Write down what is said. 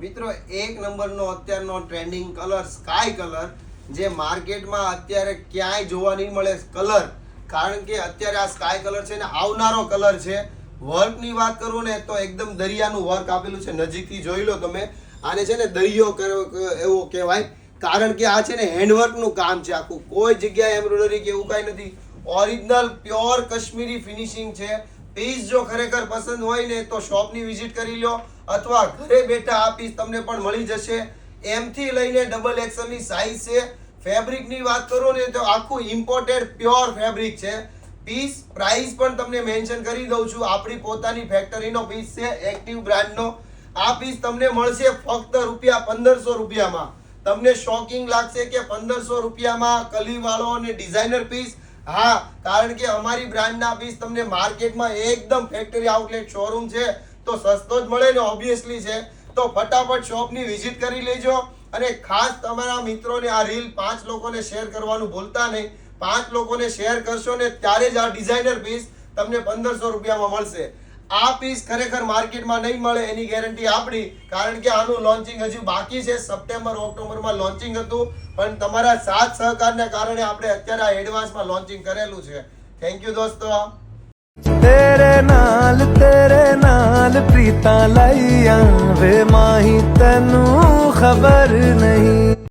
મિત્રો, એક નંબરનો અત્યારનો ટ્રેન્ડિંગ કલર સ્કાય કલર જે માર્કેટમાં અત્યારે ક્યાંય જોવા નહીં મળે કલર કારણ કે અત્યારે આ સ્કાય કલર છે ને આવનારો કલર છે. વર્કની વાત કરું ને તો એકદમ દરિયાનું વર્ક આપેલું છે. નજીકથી જોઈ લો તમે. આને છે ને દરિયો એવો કહેવાય. કારણ કે આ છે ને હેન્ડવર્કનું કામ છે આખું. કોઈ જગ્યાએ એમ્બ્રોઇડરી કે એવું કાંઈ નથી. ઓરિજિનલ પ્યોર કશ્મીરી ફિનિશિંગ છે. પીસ જો ખરેખર પસંદ હોય ને તો શોપની વિઝિટ કરી લો અથવા ઘરે બેઠા આ પીસ તમને પણ મળી જશે. એમથી લઈને ડબલ એક્સલની સાઇઝ છે. ફેબ્રિકની વાત કરું ને તો આખું ઇમ્પોર્ટેડ પ્યોર ફેબ્રિક છે. પીસ પ્રાઇસ પણ તમને મેન્શન કરી દઉં છું. આપણી પોતાની ફેક્ટરીનો પીસ છે એક્ટિવ બ્રાન્ડનો આ પીસ તમને મળશે ફક્ત રૂપિયા પંદરસો રૂપિયામાં. તમને શોકિંગ લાગશે કે પંદરસો રૂપિયામાં કલીવાળો અને ડિઝાઇનર પીસ હા, કારણ કે અમારી બ્રાન્ડના પીસ તમને માર્કેટમાં એકદમ ફેક્ટરી આઉટલેટ શોરૂમ છે, તો સસ્તો જ મળે ને ઓબ્વિયસલી છે. તો ફટાફટ શોપની વિઝિટ કરી લેજો અને ખાસ તમારા મિત્રોને આ રીલ પાંચ લોકોને શેર કરવાનું ભૂલતા નહીં. પાંચ લોકોને શેર કરશો ને ત્યારે જ આ ડિઝાઇનર પીસ તમને પંદરસો રૂપિયામાં મળશે. આ પીસ ખરેખર માર્કેટમાં નહીં મળે એની ગેરંટી આપણી કારણ કે આનું લોન્ચિંગ હજુ બાકી છે સપ્ટેમ્બર ઓક્ટોબરમાં લોન્ચિંગ હતું પણ તમારા સાથ સહકારને કારણે આપણે અત્યારે આ એડવાન્સમાં લોન્ચિંગ કરેલું છે થેન્ક યુ દોસ્તો ਤੇਰੇ ਨਾਲ ਤੇਰੇ ਨਾਲ ਪ੍ਰੀਤਾਂ ਲਾਈਆਂ ਵੇ ਮਾਹੀ ਤੈਨੂੰ ਖਬਰ ਨਹੀਂ